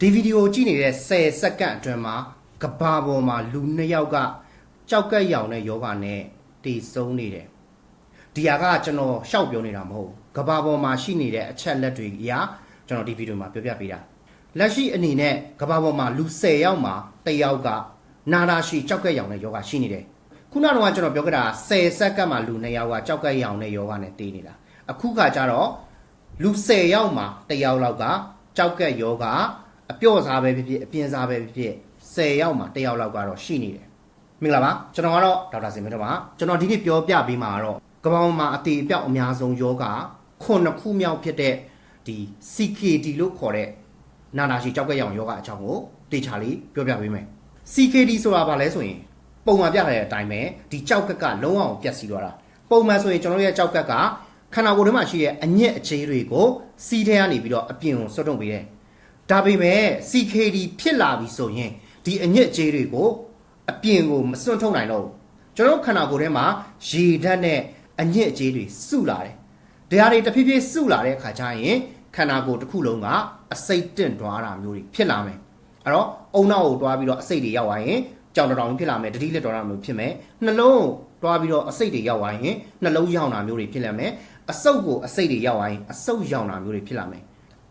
ဒီဗီဒီယိုကြည့်နေတဲ့10စက္ကန့်အတွင်းမှာကဘာပေါ်မှာလူနှစ်ယောက်ကကြောက်ကက်ရောင်တဲ့ယောဂနဲ့တည်ဆုံးနေတယ်ဒီဟာကကျွန်တော်ရှောက်ပြောနေတာမဟုတ်ဘူးကဘာပေါ်မှာရှိနေတဲ့အချက်လက်တွေအရာကျွန်တော်ဒီဗီဒီယိုမှာပြောပြပေးတာလက်ရှိအနေနဲ့ကဘာပေါ်မှာလူ10ယောက်မှာတစ်ယောက်ကနာတာရှိကြောက်ကက်ရောင်တဲ့ယောဂရှိနေတယ်ခုနကတော့ကျွန်တော်ပြောခဲ့တာ10စက္ကန့်မှာလူ2ယောက်ကကြောက်ကက်ရောင်တဲ့ယောဂနဲ့တည်နေတာအခုကကြတော့လူ10ယောက်မှာတစ်ယောက်လောက်ကကြောက်ကက်ယောဂ အပြော့စားပဲဖြစ်ဖြစ်အပြင်းစားပဲဖြစ်ဖြစ်10ယောက်မှာတစ်ယောက်လောက်ကတော့ရှိနေတယ်မင်္ဂလာပါကျွန်တော်ကတော့ဒေါက်တာစင်မင်းတော့ပါကျွန်တော်ဒီနေ့ပြောပြပေးမှာကတော့ကမ္ဘာပေါ်မှာအတေအပြောက်အများဆုံးယောဂခုနှစ်ခုမြောက်ဖြစ်တဲ့ဒီ CKD လို့ခေါ်တဲ့နာနာရှိကြောက်ကက်ရောင်ယောဂအကြောင်းကိုတေချာလေးပြောပြပေးမယ် CKD ဆိုတာဘာလဲဆိုရင်ပုံမှန်ပြတဲ့အတိုင်းပဲဒီကြောက်ကက်ကလုံးဝပြတ်စီသွားတာပုံမှန်ဆိုရင်ကျွန်တော်တို့ရဲ့ကြောက်ကက်ကခန္ဓာကိုယ်ထဲမှာရှိတဲ့အညစ်အကြေးတွေကိုစီးထဲကနေပြီးတော့အပြင်ကိုဆွတ်ထုတ်ပေးတယ် ဒါပေမဲ့ CKD ဖြစ်လာပြီဆိုရင်ဒီအညစ်အကြေးတွေကိုအပြင်ကိုမစွန့်ထုတ်နိုင်တော့ဘူးကျွန်တော်တို့ခန္ဓာကိုယ်ထဲမှာရေဓာတ်နဲ့အညစ်အကြေးတွေစုလာတယ်ဒါတွေတဖြည်းဖြည်းစုလာတဲ့အခါကျရင်ခန္ဓာကိုယ်တစ်ခုလုံးကအစိတ်တင့်သွားတာမျိုးတွေဖြစ်လာမယ်အဲ့တော့အုံနောက်ကိုတွားပြီးတော့အစိတ်တွေရောက်သွားရင်ကြောင်တောင်ဖြစ်လာမယ်တတိလက်တော်တာမျိုးဖြစ်မယ်နှလုံးကိုတွားပြီးတော့အစိတ်တွေရောက်သွားရင်နှလုံးရောင်တာမျိုးတွေဖြစ်လာမယ်အဆုပ်ကိုအစိတ်တွေရောက်သွားရင်အဆုပ်ရောင်တာမျိုးတွေဖြစ်လာမယ်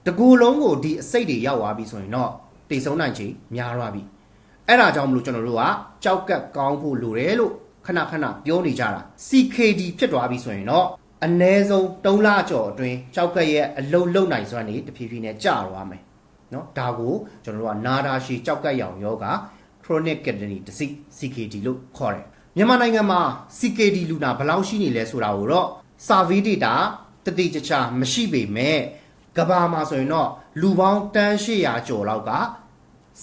တကူလုံးကိုဒီအစိတ်တွေရောက်သွားပြီဆိုရင်တော့တိတ်ဆုံးနိုင်ချေများသွားပြီအဲ့ဒါကြောင့်မလို့ကျွန်တော်တို့ကကြောက်ကက်ကောင်းဖို့လိုတယ်လို့ခဏခဏပြောနေကြတာ CKD ဖြစ်သွားပြီဆိုရင်တော့အ ਨੇ ဆုံး3လကျော်အတွင်းကြောက်ကက်ရဲ့အလုတ်လုံနိုင်စွမ်းနေတဖြည်းဖြည်းနဲ့ကျသွားမယ်နော်ဒါကိုကျွန်တော်တို့ကနာတာရှည်ကြောက်ကက်ရောင်ယောဂ chronic kidney disease CKD လို့ခေါ်တယ်မြန်မာနိုင်ငံမှာ CKD လူနာဘယ်လောက်ရှိနေလဲဆိုတာကိုတော့ survey data တတိကျချာမရှိပေမဲ့ ကဘာမှာဆိုရင်တော့လူပေါင်းတန်း800ကျော်လောက်က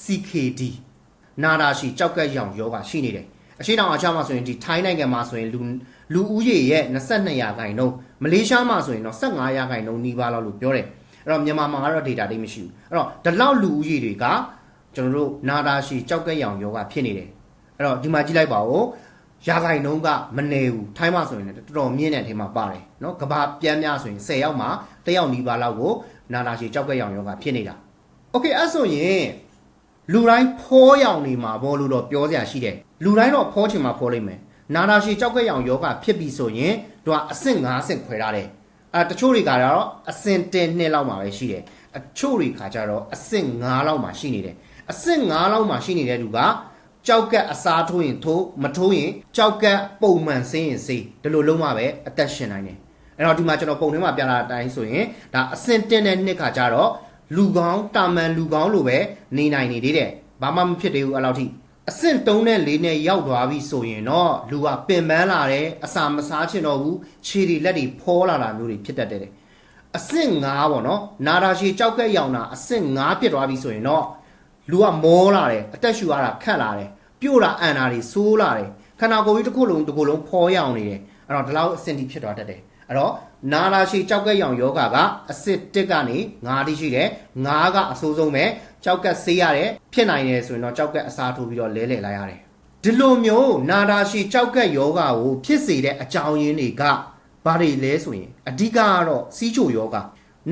CKD နာတာရှိကြောက်ကက်ရောင်ယောဂရှိနေတယ်အရှိတောင်အချမှာဆိုရင်ဒီထိုင်းနိုင်ငံမှာဆိုရင်လူလူဦးရေရဲ့22ရာခိုင်နှုန်းမလေးရှားမှာဆိုရင်တော့15ရာခိုင်နှုန်းနီးပါးလောက်လို့ပြောတယ်အဲ့တော့မြန်မာမှာကတော့ data တိတ်မရှိဘူးအဲ့တော့ဒီလောက်လူဦးရေတွေကကျွန်တော်တို့နာတာရှိကြောက်ကက်ရောင်ယောဂဖြစ်နေတယ်အဲ့တော့ဒီမှာကြည့်လိုက်ပါဦးရာခိုင်နှုန်းကမနေဘူးထိုင်းမှာဆိုရင်လည်းတော်တော်မြင့်တဲ့အထက်မှာပါတယ်နော်ကဘာပြန်များဆိုရင်10ယောက်မှာ1ယောက်နီးပါးလောက်ကို နာတာရှိကြောက်ကက်ရောင်ယောဂဖြစ်နေတာโอเคအဲ့ဆိုရင် လူတိုင်းဖောရောင်နေမှာဘောလို့တော့ပြောစရာရှိတယ်လူတိုင်းတော့ဖောချင်မှာဖောလိမ့်မယ်နာနာရှည်ကြောက်ကက်ရောင်ယောဂဖြစ်ပြီဆိုရင်တို့ကအဆင့်5ဆင့်ခွဲထားတယ်အဲတချို့တွေကတော့အဆင့်10နှစ်လောက်မှာပဲရှိတယ်အချို့တွေခါကြတော့အဆင့်5လောက်မှာရှိနေတယ်အဆင့်5လောက်မှာရှိနေတဲ့သူကကြောက်ကက်အစားထိုးရင်ထိုးမထိုးရင်ကြောက်ကက်ပုံမှန်ဆင်းရင်စေးဒီလိုလုံးဝပဲအသက်ရှင်နိုင်တယ် အဲ့တော့ဒီမှာကျွန်တော်ပုံထဲမှာပြလာတဲ့အတိုင်းဆိုရင်ဒါအဆင့်10တဲ့နှစ်ခါကြတော့လူကောင်းတာမန်လူကောင်းလိုပဲနေနိုင်နေသေးတယ်ဘာမှမဖြစ်သေးဘူးအဲ့လောက်ထိအဆင့်3နဲ့4နဲ့ရောက်သွားပြီဆိုရင်တော့လူကပင်ပန်းလာတယ်အစာမစားချင်တော့ဘူးခြေတွေလက်တွေဖောလာတာမျိုးတွေဖြစ်တတ်တယ်အဆင့်5ပေါ့နော်နာတာရှည်ကြောက်ကက်ရောင်တာအဆင့်5ဖြစ်သွားပြီဆိုရင်တော့လူကမောလာတယ်အသက်ရှူရတာခက်လာတယ်ပြို့တာအန်တာတွေဆိုးလာတယ်ခန္ဓာကိုယ်ကြီးတစ်ခုလုံးတစ်ခုလုံးဖောရောင်နေတယ်အဲ့တော့ဒီလောက်အဆင့်ထိဖြစ်သွားတတ်တယ် အဲ့တော့နာလာရှိကြောက်ကက်ရောင်ယောဂကအစစ်1ကနေ9တိရှိတယ်9ကအဆိုးဆုံးပဲကြောက်ကက်ဆေးရတယ်ဖြစ်နိုင်တယ်ဆိုရင်တော့ကြောက်ကက်အစားထိုးပြီးတော့လဲလှယ်လိုက်ရတယ်ဒီလိုမျိုးနာတာရှိကြောက်ကက်ယောဂကိုဖြစ်စေတဲ့အကြောင်းရင်းတွေကဘာတွေလဲဆိုရင်အဓိကကတော့စီးချိုယောဂ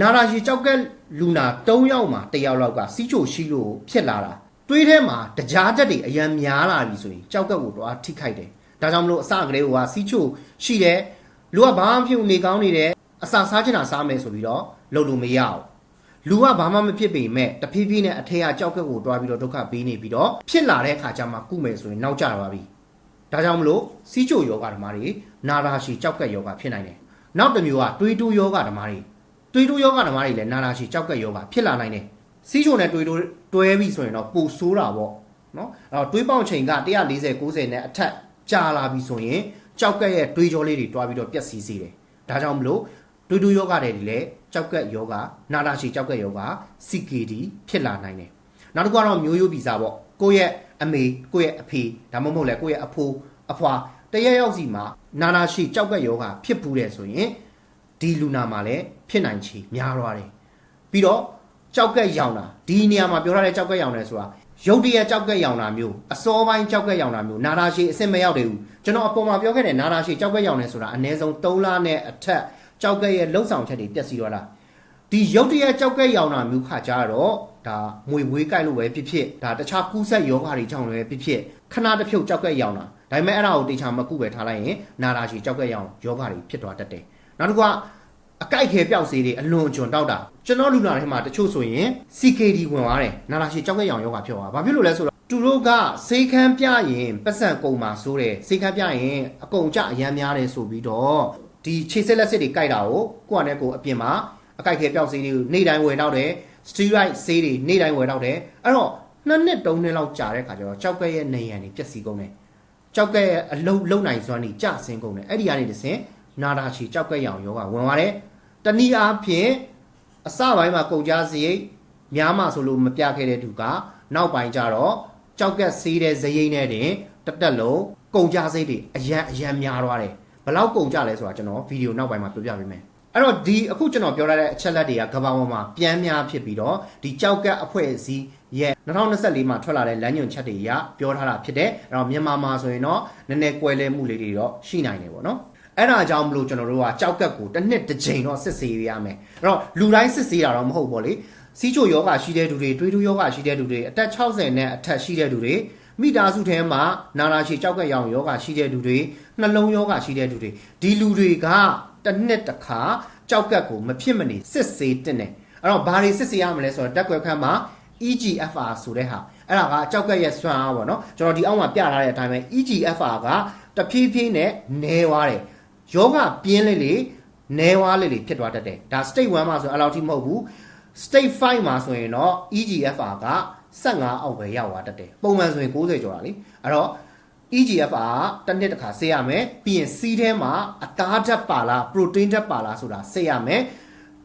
နာတာရှိကြောက်ကက်လူနာ3ယောက်မှာ1ယောက်လောက်ကစီးချိုရှိလို့ဖြစ်လာတာတွေးထဲမှာတကြားချက်တွေအရန်များလာပြီဆိုရင်ကြောက်ကက်ကိုတော့ထိခိုက်တယ်ဒါကြောင့်မလို့အစကလေးကစီးချိုရှိတယ် လူကဘာမှမဖြစ်ဘူးနေကောင်းနေတယ်အစာစားချင်တာစားမယ်ဆိုပြီးတော့လုပ်လို့မရဘူးလူကဘာမှမဖြစ်ပေမဲ့တဖြည်းဖြည်းနဲ့အထက်ကကြောက်ကက်ကိုတွားပြီးတော့ဒုက္ခပေးနေပြီးတော့ဖြစ်လာတဲ့အခါကျမှကုမယ်ဆိုရင်နောက်ကျပါပြီဒါကြောင့်မလို့စီးချိုယောဂဓမ္မတွေနာရာရှိကြောက်ကက်ယောဂဖြစ်နိုင်တယ်နောက်တစ်မျိုးကတွေးတိုးယောဂဓမ္မတွေတွေးတိုးယောဂဓမ္မတွေလည်းနာရာရှိကြောက်ကက်ယောဂဖြစ်လာနိုင်တယ်စီးချိုနဲ့တွေးတိုးတွဲပြီးဆိုရင်တော့ပိုဆိုးတာပေါ့နော်အဲ့တော့တွေးပေါင်ချိန်က140 90နဲ့အထက်ကြာလာပြီဆိုရင် ကြောက်ကက်ရဲ့တွေးကြောလေးတွေတွားပြီးတော့ပျက်စီးစေတယ်ဒါကြောင့်မလို့တူတူယောဂတွေလည်းကြောက်ကက်ယောဂနာတာရှိကြောက်ကက်ယောဂ CKD ဖြစ်လာနိုင်တယ်နောက်တစ်ခုကတော့မျိုးရိုးဗီဇပေါ့ကိုယ့်ရဲ့အမေကိုယ့်ရဲ့အဖေဒါမှမဟုတ်လဲကိုယ့်ရဲ့အဖိုးအဖွာတရက်ရောက်စီမှာနာနာရှိကြောက်ကက်ယောဂဖြစ်ပူးတယ်ဆိုရင်ဒီလူနာမှာလည်းဖြစ်နိုင်ချေများသွားတယ်ပြီးတော့ကြောက်ကက်ရောင်တာဒီနေရာမှာပြောထားတဲ့ကြောက်ကက်ရောင်တယ်ဆိုတာ ရုပ်တရက်ကြောက်ကက်ရောင်တာမျိုးအစောပိုင်းကြောက်ကက်ရောင်တာမျိုးနာတာရှိအစ်စ်မရောက်သေးဘူးကျွန်တော်အပေါ်မှာပြောခဲ့တဲ့နာတာရှိကြောက်ကက်ရောင်တယ်ဆိုတာအနည်းဆုံး3လနဲ့အထက်ကြောက်ကက်ရဲ့လှုပ်ဆောင်ချက်တွေပြက်စီးသွားတာဒီရုပ်တရက်ကြောက်ကက်ရောင်တာမျိုးခါကြတော့ဒါမွေဝေးကြိုက်လို့ပဲဖြစ်ဖြစ်ဒါတခြားကူးဆက်ယောဂါတွေကြောင့်လည်းဖြစ်ဖြစ်ခဏတစ်ဖြုတ်ကြောက်ကက်ရောင်တာဒါပေမဲ့အဲ့ဒါကိုတေချာမကုပဲထားလိုက်ရင်နာတာရှည်ကြောက်ကက်ရောင်ယောဂါတွေဖြစ်သွားတတ်တယ်နောက်တစ်ခုက အကြိုက်ခဲပျောက်စေးတွေအလွန်အကျွံတောက်တာကျွန်တော်လူနာထဲမှာတချို့ဆိုရင် CKD ဝင်သွားတယ်နာတာရှည်ကြောက်ကက်ရောင်ယောဂါဖြစ်သွားဘာဖြစ်လို့လဲဆိုတော့သူတို့ကစေခမ်းပြရင်ပတ်စံကုန်မှာဆိုတယ်စေခမ်းပြရင်အကုန်ကြအရမ်းများတယ်ဆိုပြီးတော့ဒီခြေစစ်လက်စစ်တွေကြိုက်တာကိုကိုယ့်အနေနဲ့ကိုယ်အပြင်မှာအကြိုက်ခဲပျောက်စေးတွေကိုနေ့တိုင်းဝယ်တော့တယ် steroid ဆေးတွေနေ့တိုင်းဝယ်တော့တယ်အဲ့တော့နှစ်နှစ်သုံးနှစ်လောက်ကြာတဲ့ခါကျတော့ကြောက်ကဲ့ရဲ့နေရန်တွေပျက်စီးကုန်တယ်ကြောက်ကဲ့ရဲ့အလုံးလုံးနိုင်စွမ်းတွေကျဆင်းကုန်တယ်အဲ့ဒီကနေတစ်ဆင့်နာတာချီကြောက်ကဲ့ရောင်ယောဂဝင်သွားတယ် တနည်းအားဖြင့်အစပိုင်းမှာကုန်ကြစရိတ်များမှဆိုလို့မပြခဲ့တဲ့သူကနောက်ပိုင်းကျတော့ကြောက်ကက်ဆေးတဲ့ဇရိတ်နဲ့တင်တက်တက်လုံးကုန်ကြစိတ်တွေအရန်အရန်များသွားတယ်ဘယ်လောက်ကုန်ကြလဲဆိုတာကျွန်တော်ဗီဒီယိုနောက်ပိုင်းမှာပြောပြပေးမယ်အဲ့တော့ဒီအခုကျွန်တော်ပြောရတဲ့အချက်လက်တွေကကမ္ဘာပေါ်မှာပြန်များဖြစ်ပြီးတော့ဒီကြောက်ကက်အဖွဲ့အစည်းရဲ့2024မှာထွက်လာတဲ့လမ်းညွှန်ချက်တွေအရပြောထားတာဖြစ်တယ်အဲ့တော့မြန်မာမှာဆိုရင်တော့နည်းနည်းကွဲလဲမှုလေးတွေတော့ရှိနိုင်တယ်ပေါ့နော် အဲ့ဒါကြောင့်မလို့ကျွန်တော်တို့ကကြောက်ကက်ကိုတစ်နှစ်တစ်ချိန်တော့စစ်ဆေးရမယ်အဲ့တော့လူတိုင်းစစ်ဆေးတာတော့မဟုတ်ပေါ့လေစီးချိုယောဂရှိတဲ့လူတွေတွေးထူးယောဂရှိတဲ့လူတွေအသက်60နဲ့အထက်ရှိတဲ့လူတွေမိသားစုထဲမှာနာနာရှည်ကြောက်ကက်ရောင်ယောဂရှိတဲ့လူတွေနှလုံးယောဂရှိတဲ့လူတွေဒီလူတွေကတစ်နှစ်တစ်ခါကြောက်ကက်ကိုမဖြစ်မနေစစ်ဆေးတင်တယ်အဲ့တော့ဘာတွေစစ်ဆေးရမလဲဆိုတော့တက်ကွယ်ခန့်မှာ EGFR ဆိုတဲ့ဟာအဲ့ဒါကကြောက်ကက်ရဲ့စွမ်းအားပေါ့နော်ကျွန်တော်ဒီအောက်မှာပြထားတဲ့အတိုင်းပဲ EGFR ကတဖြည်းဖြည်းနဲ့နဲသွားတယ် ယောဂပြင်းလေးလေးနဲသွားလေးလေးဖြစ်သွားတတ်တယ်ဒါ state 1မှာဆိုရင်အဲ့လောက်ထိမဟုတ်ဘူး state 5မှာဆိုရင်တော့ EGFR က15အောက်ပဲရောက်သွားတတ်တယ်ပုံမှန်ဆိုရင်60ကျော်တာလीအဲ့တော့ EGFR ကတစ်နှစ်တစ်ခါဆေးရမယ်ပြီးရင်စီးထဲမှာအသားဓာတ်ပါလား protein ဓာတ်ပါလားဆိုတာဆေးရမယ်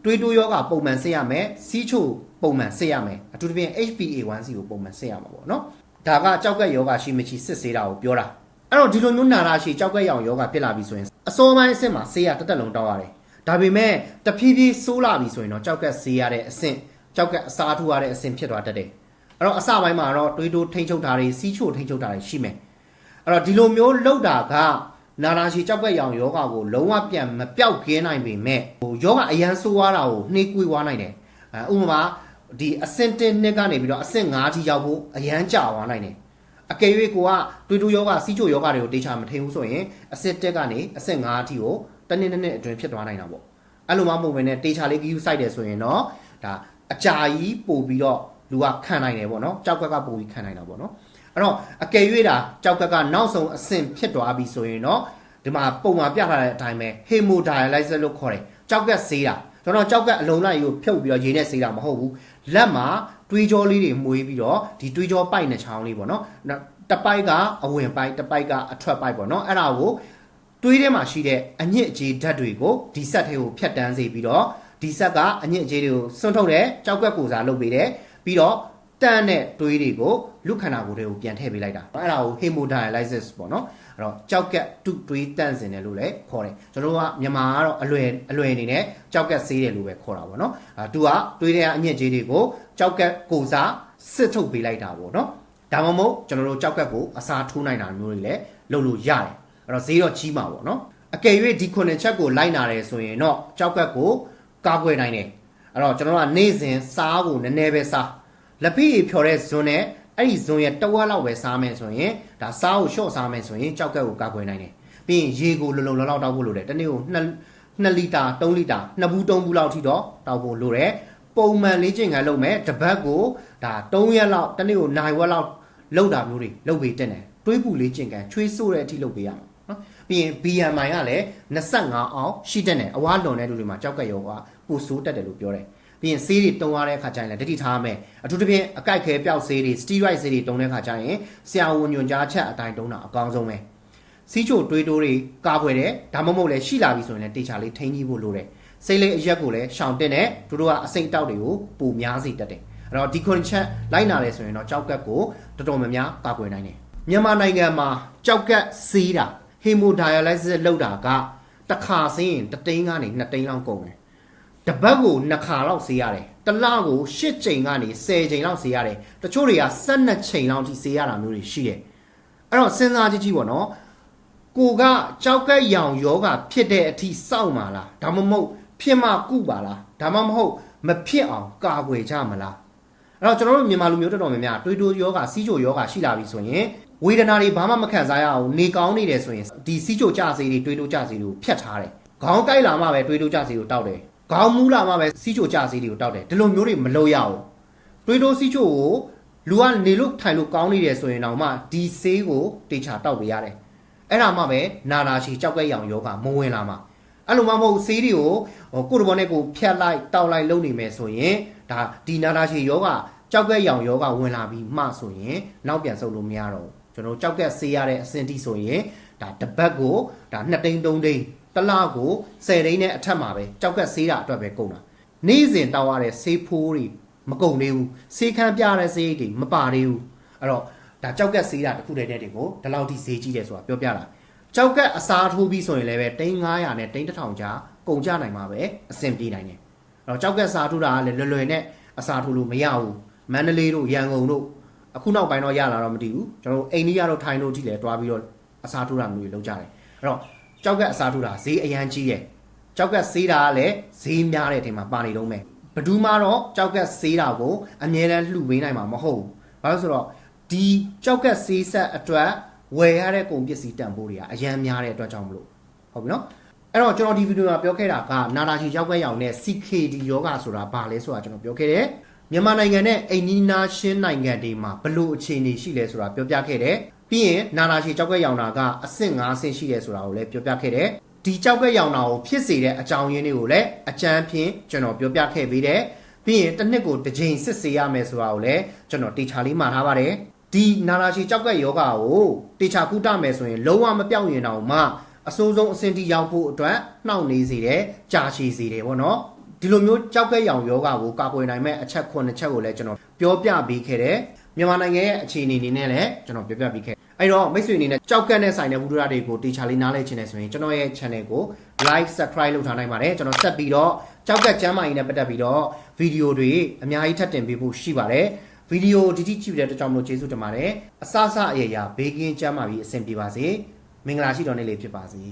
တွေးတိုးယောဂပုံမှန်ဆေးရမယ်စီးချိုပုံမှန်ဆေးရမယ်အထူးသဖြင့် HbA1c ကိုပုံမှန်ဆေးရမှာပေါ့နော်ဒါကကြောက်ကက်ယောဂရှိမရှိစစ်ဆေးတာကိုပြောတာ အဲ့တော့ဒီလိုမျိုးနာတာရှိကြောက်ကက်ရောင်ယောဂဖြစ်လာပြီဆိုရင်အစောပိုင်းအဆင့်မှာဆေးရတက်တက်လုံးတောက်ရတယ်ဒါပေမဲ့တဖြည်းဖြည်းဆိုးလာပြီဆိုရင်တော့ကြောက်ကက်ဆေးရတဲ့အဆင့်ကြောက်ကက်အစားထိုးရတဲ့အဆင့်ဖြစ်သွားတတ်တယ်အဲ့တော့အစပိုင်းမှာတော့တွေးတိုးထိန်းချုပ်တာတွေစီးချိုထိန်းချုပ်တာတွေရှိမယ်အဲ့တော့ဒီလိုမျိုးလောက်တာကနာနာရှိကြောက်ကက်ရောင်ယောဂကိုလုံးဝပြန်မပြောက်ကင်းနိုင်ပေမဲ့ဟိုယောဂအရန်ဆိုးသွားတာကိုနှေးကွေးသွားနိုင်တယ်အဲဥပမာဒီအဆင့်1နှစ်ကနေပြီးတော့အဆင့်5ထိရောက်ဖို့အရန်ကြာသွားနိုင်တယ် အကယ်၍ကိုကတွေးတိုးယောဂစီးချိုယောဂတွေကိုတေချာမထိန်ဘူးဆိုရင်အဆင့်1ကနေအဆင့်5အထိကိုတစ်နှစ်နှစ်နှစ်အတွင်းဖြစ်သွားနိုင်တာပေါ့အဲ့လိုမှမဟုတ်ဘဲနဲ့တေချာလေး view site တယ်ဆိုရင်တော့ဒါအကြာကြီးပို့ပြီးတော့လူကခံနိုင်တယ်ပေါ့နော်ကြောက်ကက်ကပို့ပြီးခံနိုင်တာပေါ့နော်အဲ့တော့အကယ်၍တာကြောက်ကက်ကနောက်ဆုံးအဆင့်ဖြစ်သွားပြီဆိုရင်တော့ဒီမှာပုံမှာပြထားတဲ့အတိုင်းပဲ hemodialysis လို့ခေါ်တယ်ကြောက်ကက်ဆေးတာကျွန်တော်ကြောက်ကက်အလုံးလိုက်ကိုဖြုတ်ပြီးတော့ရေနဲ့ဆေးတာမဟုတ်ဘူးလက်မှာ တွေးကြောလေးတွေမှုေးပြီးတော့ဒီတွေးကြောပိုက်နှချောင်းလေးပေါ့နော်တပိုက်ကအဝင်ပိုက်တပိုက်ကအထွက်ပိုက်ပေါ့နော်အဲ့ဒါကိုတွေးထဲမှာရှိတဲ့အညစ်အကြေးဓာတ်တွေကိုဒီဆက်ထဲကိုဖြတ်တန်းစေပြီးတော့ဒီဆက်ကအညစ်အကြေးတွေကိုစွန့်ထုတ်တယ်ကြောက်ကက်ကိုစားလုပ်ပေးတယ်ပြီးတော့ တန်းတဲ့တွေးတွေကိုလူခန္ဓာကိုယ်တွေကိုပြန်ထည့်ပေးလိုက်တာအဲ့ဒါကို hemodialysis ပေါ့နော်အဲ့တော့ကြောက်ကက်တုတွေးတန့်စင်တယ်လို့လည်းခေါ်တယ်ကျွန်တော်တို့ကမြန်မာကတော့အလွယ်အလွယ်အနေနဲ့ကြောက်ကက်ဆေးတယ်လို့ပဲခေါ်တာပေါ့နော်အဲသူကတွေးတဲ့အညစ်အကြေးတွေကိုကြောက်ကက်ကိုစားစစ်ထုတ်ပေးလိုက်တာပေါ့နော်ဒါမှမဟုတ်ကျွန်တော်တို့ကြောက်ကက်ကိုအစားထိုးနိုင်တာမျိုးတွေလည်းလုပ်လို့ရတယ်အဲ့တော့ဈေးတော့ကြီးမှာပေါ့နော်အကယ်၍ဒီခုနှစ်ချက်ကိုလိုက်နာတယ်ဆိုရင်တော့ကြောက်ကက်ကိုကာကွယ်နိုင်တယ်အဲ့တော့ကျွန်တော်တို့ကနေ့စဉ်စားဖို့နည်းနည်းပဲစား လက်ဖိဖြော်တဲ့ဇွန်းနဲ့အဲ့ဒီဇွန်ရဲ့တဝက်လောက်ပဲစားမယ်ဆိုရင်ဒါစားကိုရှော့စားမယ်ဆိုရင်ကြောက်ကက်ကိုကာကွယ်နိုင်တယ်ပြီးရင်ရေကိုလုံလုံလောက်လောက်တောက်ဖို့လိုတယ်တနေ့ကို2 2လီတာ3လီတာ2ဘူး3ဘူးလောက်ထိတော့တောက်ဖို့လိုတယ်ပုံမှန်လေးကျင့်ခံလုပ်မယ်တပတ်ကိုဒါ3ရက်လောက်တနေ့ကိုနိုင်ဝက်လောက်လုပ်တာမျိုးတွေလုပ်ပေးတက်တယ်တွေးပူလေးကျင့်ခံချွေးဆိုးတဲ့အထိလုပ်ပေးရမှာနော်ပြီးရင် BMI ကလည်း25အောင်ရှိတဲ့နဲ့အဝါလွန်တဲ့လူတွေမှာကြောက်ကက်ရောကပိုဆိုးတက်တယ်လို့ပြောတယ် ပြီးရင်ဆေးတွေတုံရတဲ့အခါကျရင်လည်းတတိထားမယ်အထူးသဖြင့်အကိုက်ခဲပျောက်ဆေးတွေ steroid ဆေးတွေတုံတဲ့အခါကျရင်ဆရာဝန်ညွှန်ကြားချက်အတိုင်းတုံတာအကောင်းဆုံးပဲစီးချိုတွေးတိုးတွေကာကွယ်တယ်ဒါမှမဟုတ်လည်းရှိလာပြီဆိုရင်လည်းတေချာလေးထိန်းကြီးဖို့လိုတယ်စိတ်လေးအရက်ကိုလည်းရှောင်တက်နဲ့သူတို့ကအစိမ့်တောက်တွေကိုပိုများစေတတ်တယ်အဲ့တော့ဒီ condition လိုက်နာတယ်ဆိုရင်တော့ကြောက်ကက်ကိုတော်တော်များများကာကွယ်နိုင်တယ်မြန်မာနိုင်ငံမှာကြောက်ကက်စီးတာ hemodialysis လုပ်တာကတစ်ခါစင်းရင်တသိန်းကနေနှစ်သိန်းလောက်ကုန်တယ် တပတ်ကိုနှစ်ခါလောက်ဆေးရတယ်တလကို8ချိန်ကနေ10ချိန်လောက်ဆေးရတယ်တချို့တွေက12ချိန်လောက်ထိဆေးရတာမျိုးတွေရှိတယ်အဲ့တော့စဉ်းစားကြည့်ကြည့်ပေါ့နော်ကိုကကြောက်ကက်ရောင်ယောဂဖြစ်တဲ့အထိစောင့်ပါလားဒါမှမဟုတ်ဖြစ်မှကုပါလားဒါမှမဟုတ်မဖြစ်အောင်ကာကွယ်ကြမလားအဲ့တော့ကျွန်တော်တို့မြန်မာလူမျိုးတော်တော်များများတွေးတိုးယောဂစီးချိုယောဂရှိလာပြီဆိုရင်ဝေဒနာတွေဘာမှမခံစားရအောင်နေကောင်းနေတယ်ဆိုရင်ဒီစီးချိုကြစေးတွေတွေးတိုးကြစေးတွေကိုဖြတ်ထားတယ်ခေါင်းကိုက်လာမှပဲတွေးတိုးကြစေးကိုတောက်တယ် ခေါင်းမူးလာမှပဲစီးချိုကြစေးတွေကိုတောက်တယ်ဒီလိုမျိုးတွေမလုပ်ရဘူးတွေးတိုးစီးချိုကိုလူကနေလို့ထိုင်လို့ကောင်းနေတယ်ဆိုရင်တော့မှဒီဆေးကိုတေချာတောက်ပေးရတယ်အဲ့ဒါမှပဲနာနာရှိကြောက်ကဲ့ရောင်ယောဂမဝင်လာမှာအဲ့လိုမှမဟုတ်ဆေးတွေကိုဟိုကိုယ်တော်နဲ့ကိုဖြတ်လိုက်တောက်လိုက်လုပ်နေမယ်ဆိုရင်ဒါဒီနာနာရှိယောဂကြောက်ကဲ့ရောင်ယောဂဝင်လာပြီးမှဆိုရင်နောက်ပြန်ဆုပ်လို့မရတော့ဘူးကျွန်တော်ကြောက်ကဲ့ဆေးရတဲ့အဆင့်တိဆိုရင်ဒါတစ်ပတ်ကိုဒါ2သိန်း3သိန်း တစ်လကို10သိန်းနဲ့အထက်မှာပဲကြောက်ကဲ့ဆေးတာအတွက်ပဲကုန်တာနေ့စဉ်တောက်ရတဲ့ဆေးဖိုးတွေမကုန်သေးဘူးဆေးခန်းပြတဲ့ဆေးတွေမပါသေးဘူးအဲ့တော့ဒါကြောက်ကဲ့ဆေးတာတစ်ခုတည်းနဲ့တွေကိုဒီလောက်ထိဈေးကြီးတယ်ဆိုတာပြောပြတာကြောက်ကဲ့အစားထိုးပြီးဆိုရင်လည်းပဲတိန်း900နဲ့တိန်း1000ကြားကုန်ကြနိုင်မှာပဲအဆင်ပြေနိုင်တယ်အဲ့တော့ကြောက်ကဲ့စားထိုးတာကလည်းလွယ်လွယ်နဲ့အစားထိုးလို့မရဘူးမန္တလေးတို့ရန်ကုန်တို့အခုနောက်ပိုင်းတော့ရလာတော့မသိဘူးကျွန်တော်တို့အိန္ဒိယတို့ထိုင်းတို့ထိလည်းတွားပြီးတော့အစားထိုးတာမျိုးတွေလုပ်ကြတယ်အဲ့တော့ ကြောက်ကဲ့အစားထိုးတာဈေးအရန်ကြီးတယ်ကြောက်ကဲ့ဆေးတာကလည်းဈေးများတဲ့အချိန်မှာပါနေတော့မယ်ဘယ်သူမှတော့ကြောက်ကဲ့ဆေးတာကိုအမြဲတမ်းလှူပေးနိုင်မှာမဟုတ်ဘူးဘာလို့လဲဆိုတော့ဒီကြောက်ကဲ့ဆေးဆက်အတွက်ဝယ်ရတဲ့ကုန်ပစ္စည်းတန်ဖိုးတွေကအရန်များတဲ့အတွက်ကြောင့်မလို့ဟုတ်ပြီနော်အဲ့တော့ကျွန်တော်ဒီဗီဒီယိုမှာပြောခဲ့တာကနာတာချီရောက်ခွဲရောင်နဲ့ CKD ယောဂဆိုတာဘာလဲဆိုတာကျွန်တော်ပြောခဲ့တယ်မြန်မာနိုင်ငံနဲ့အိန္ဒိနာရှင်းနိုင်ငံတွေမှာဘလို့အခြေအနေရှိလဲဆိုတာပြောပြခဲ့တယ် ပြီးရင်နာတာချီကြောက်ကဲရောင်တာကအဆင့်5ဆင့်ရှိတယ်ဆိုတာကိုလည်းပြောပြခဲ့တယ်ဒီကြောက်ကဲရောင်တာကိုဖြစ်စေတဲ့အကြောင်းရင်းတွေကိုလည်းအကြမ်းဖြင့်ကျွန်တော်ပြောပြခဲ့ပြီးတယ်ပြီးရင်တစ်နှစ်ကိုတစ်ကြိမ်စစ်ဆေးရမယ်ဆိုတာကိုလည်းကျွန်တော်တေချာလေးမှာထားပါတယ်ဒီနာတာချီကြောက်ကဲယောဂါကိုတေချာကုတမယ်ဆိုရင်လုံးဝမပြောင်းရင်တော့မှအစိုးဆုံးအဆင့်ထိရောက်ဖို့အတွက်နှောင့်နေစေတယ်ကြာရှည်စေတယ်ပေါ့နော်ဒီလိုမျိုးကြောက်ကဲရောင်ယောဂါကိုကာကွယ်နိုင်မဲ့အချက်9ချက်ကိုလည်းကျွန်တော်ပြောပြပေးခဲ့တယ် မြန်မာနိုင်ငံရဲ့အခြေအနေအနေနဲ့လည်းကျွန်တော်ပြောပြပေးခဲ့အဲ့တော့မိတ်ဆွေအနေနဲ့ကြောက်ကက်နဲ့ဆိုင်တဲ့ဝူဒရာတွေကိုတေချာလေးနားလဲချင်တယ်ဆိုရင်ကျွန်တော်ရဲ့ channel ကို like subscribe လုပ်ထားနိုင်ပါတယ်ကျွန်တော်ဆက်ပြီးတော့ကြောက်ကက်ကျမ်းမာရေးနဲ့ပတ်သက်ပြီးတော့ဗီဒီယိုတွေအများကြီးထပ်တင်ပေးဖို့ရှိပါတယ်ဗီဒီယိုဒီတိကြည့်တဲ့အတွက်ကြောင့်မလို့ကျေးဇူးတင်ပါတယ်အစအစအရရာဘေးကင်းကျမ်းမာပြီးအဆင်ပြေပါစေမင်္ဂလာရှိတော်နေ့လေးဖြစ်ပါစေ